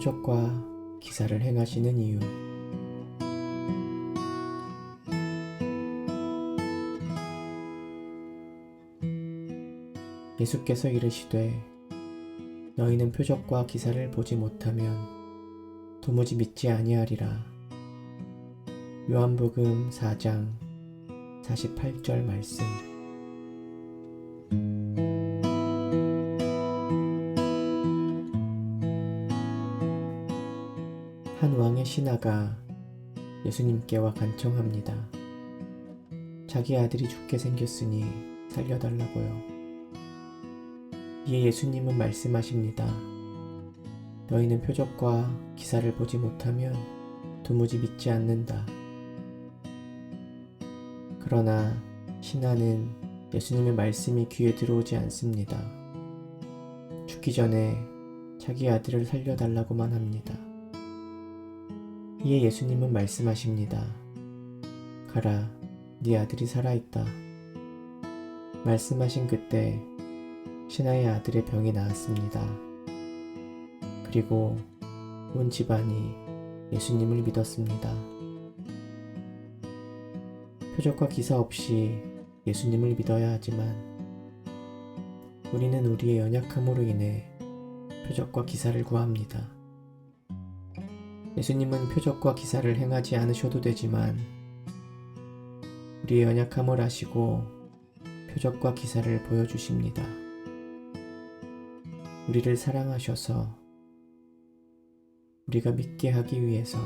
표적과 기사를 행하시는 이유 예수께서 이르시되 너희는 표적과 기사를 보지 못하면 도무지 믿지 아니하리라. 요한복음 4장 48절 말씀 한 왕의 신하가 예수님께와 간청합니다. 자기 아들이 죽게 생겼으니 살려달라고요. 이에 예수님은 말씀하십니다. 너희는 표적과 기사를 보지 못하면 도무지 믿지 않는다. 그러나 신하는 예수님의 말씀이 귀에 들어오지 않습니다. 죽기 전에 자기 아들을 살려달라고만 합니다. 이에 예수님은 말씀하십니다. 가라, 네 아들이 살아있다. 말씀하신 그때 신하의 아들의 병이 나았습니다. 그리고 온 집안이 예수님을 믿었습니다. 표적과 기사 없이 예수님을 믿어야 하지만 우리는 우리의 연약함으로 인해 표적과 기사를 구합니다. 예수님은 표적과 기사를 행하지 않으셔도 되지만 우리의 연약함을 아시고 표적과 기사를 보여주십니다. 우리를 사랑하셔서 우리가 믿게 하기 위해서